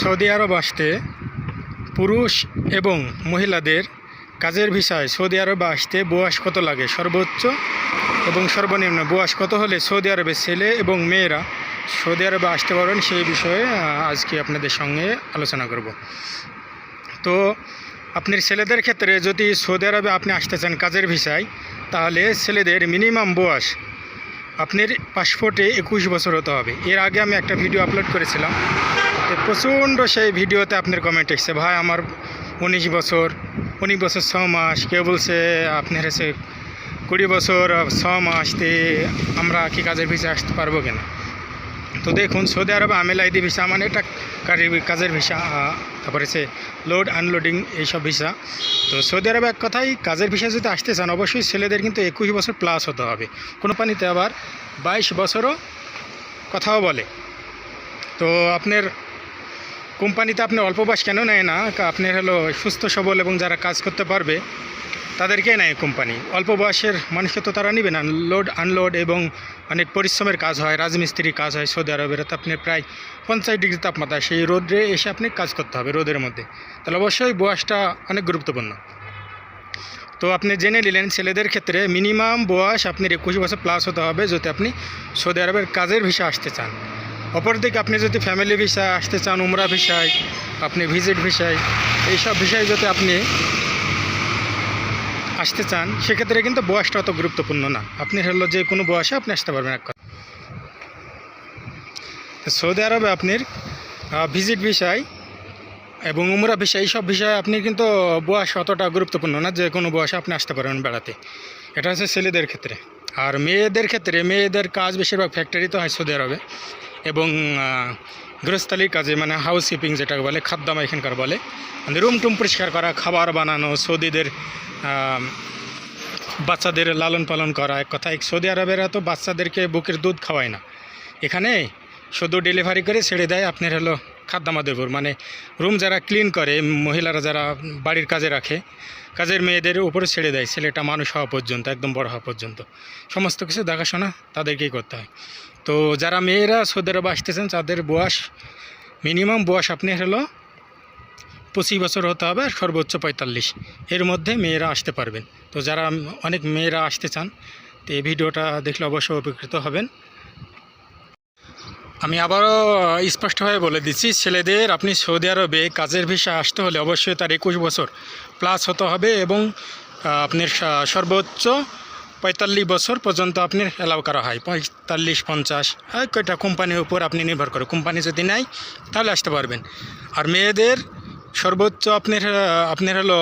Saudi আরব আসতে পুরুষ এবং মহিলাদের কাজের ভিসায় সৌদি আরবে আসতে বয়স কত লাগে? সর্বোচ্চ এবং সর্বনিম্ন বয়স কত হলে সৌদি আরবের ছেলে এবং মেয়েরা সৌদি আরবে আসতে পারবেন? সেই বিষয়ে আজকে আপনাদের সঙ্গে আলোচনা করব। তো আপনার ছেলেদের ক্ষেত্রে যদি সৌদি আরবে আপনি আসতে চান কাজের ভিসায়, তাহলে ছেলেদের মিনিমাম বয়স আপনার পাসপোর্টে একুশ বছর হতে হবে। এর আগে আমি একটা ভিডিও আপলোড করেছিলাম। প্রচণ্ড সেই ভিডিওতে আপনার কমেন্ট এসছে, ভাই, আমার উনিশ বছর উনিশ বছর ছ মাস, কেউ বলছে, আপনার হচ্ছে কুড়ি বছর ছ মাস আমরা কি কাজের ভিসা আসতে পারব কিনা? তো দেখুন, সৌদি আরবে আমেল আইডি ভিসা মানে এটা কাজের ভিসা তারপরে সে লোড আনলোডিং এইসব ভিসা। তো সৌদি আরবে এক কথাই কাজের ভিসা যদি আসতে চান, অবশ্যই ছেলেদের কিন্তু একুশ বছর প্লাস হতে হবে। কোনো পানিতে আবার বাইশ বছরও কথাও বলে। তো আপনার কোম্পানিতে আপনি অল্প বয়স কেন নেয় না? আপনার হলো সুস্থ, সবল এবং যারা কাজ করতে পারবে, তাদেরকে নেয় কোম্পানি। অল্প বয়সের মানুষকে তো তারা নেবে না। লোড, আনলোড এবং অনেক পরিশ্রমের কাজ হয়, রাজমিস্ত্রির কাজ হয় সৌদি আরবের। তো আপনি প্রায় পঞ্চাশ ডিগ্রি তাপমাত্রা সেই রোদে এসে আপনি কাজ করতে হবে রোদের মধ্যে। তাহলে অবশ্যই বয়সটা অনেক গুরুত্বপূর্ণ। তো আপনি জেনে নিলেন, ছেলেদের ক্ষেত্রে মিনিমাম বয়স আপনার একুশ বছর প্লাস হতে হবে যদি আপনি সৌদি আরবের কাজের ভিসা আসতে চান। অপরদিকে আপনি যদি ফ্যামিলি ভিসা আসতে চান, উমরা ভিসায় আপনি ভিজিট ভিসায় এইসব ভিসায় যদি আপনি আসতে চান, সেক্ষেত্রে কিন্তু বয়সটা অত গুরুত্বপূর্ণ না। আপনি হলো যে কোনো বয়সে আপনি আসতে পারবেন এক সৌদি আরবে আপনার ভিজিট ভিসায় এবং উমরা ভিসা এইসব বিষয়ে আপনি কিন্তু বয়স অতটা গুরুত্বপূর্ণ না যে কোনো বয়সে আপনি আসতে পারবেন বেড়াতে। এটা হচ্ছে ছেলেদের ক্ষেত্রে। আর মেয়েদের ক্ষেত্রে, মেয়েদের কাজ বেশিরভাগ ফ্যাক্টরিতে হয় সৌদি আরবে এবং গৃহস্থালির কাজে মানে হাউস কিপিং যেটাকে বলে খাদ্যামা এখানকার বলে। মানে রুম টুম পরিষ্কার করা, খাবার বানানো, সৌদিদের বাচ্চাদের লালন পালন করা, এক কথায় সৌদি আরবেরা তো বাচ্চাদেরকে বুকের দুধ খাওয়ায় না। এখানে শুধু ডেলিভারি করে ছেড়ে দেয়, আপনার হলো খাদ্যামাদের উপর মানে রুম যারা ক্লিন করে, মহিলারা যারা বাড়ির কাজে রাখে কাজের মেয়েদের উপরে ছেড়ে দেয়, ছেলেটা মানুষ হওয়া পর্যন্ত, একদম বড় হওয়া পর্যন্ত। সমস্ত কিছু দেখাশোনা তাদেরকেই করতে হয়। তো যারা মেয়েরা সৌদি আরবে আসতেছেন, তাদের বয়স মিনিমাম বয়স আপনি হলো পঁচিশ বছর হতে হবে আর সর্বোচ্চ পঁয়তাল্লিশ। এর মধ্যে মেয়েরা আসতে পারবেন। তো যারা অনেক মেয়েরা আসতে চান, তো এই ভিডিওটা দেখলে অবশ্যই উপকৃত হবেন। আমি আবারও স্পষ্টভাবে বলে দিচ্ছি, ছেলেদের আপনি সৌদি আরবে কাজের ভিসা আসতে হলে অবশ্যই তার একুশ বছর প্লাস হতে হবে এবং আপনার সর্বোচ্চ পঁয়তাল্লিশ বছর পর্যন্ত আপনি অ্যালাউ করা হয়। পঁয়তাল্লিশ, পঞ্চাশ আর কয়টা কোম্পানির উপর আপনি নির্ভর করে। কোম্পানি যদি নেয় তাহলে আসতে পারবেন। আর মেয়েদের সর্বোচ্চ আপনার আপনার হলো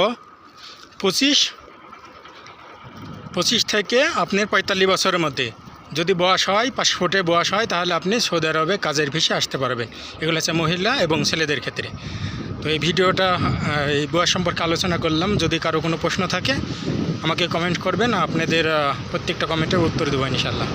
পঁচিশ পঁচিশ থেকে আপনার পঁয়তাল্লিশ বছরের মধ্যে। যদি বয়স হয় পাসপোর্টে বয়স হয়, তাহলে আপনি সৌদি আরবে কাজের ভিসে আসতে পারবে। এগুলো হচ্ছে মহিলা এবং ছেলেদের ক্ষেত্রে। তো এই ভিডিওটা এই বয়স সম্পর্কে আলোচনা করলাম। যদি কারও কোনো প্রশ্ন থাকে, আমাকে কমেন্ট করবেন। আপনাদের প্রত্যেকটা কমেন্টের উত্তর দেবো ইনশাল্লাহ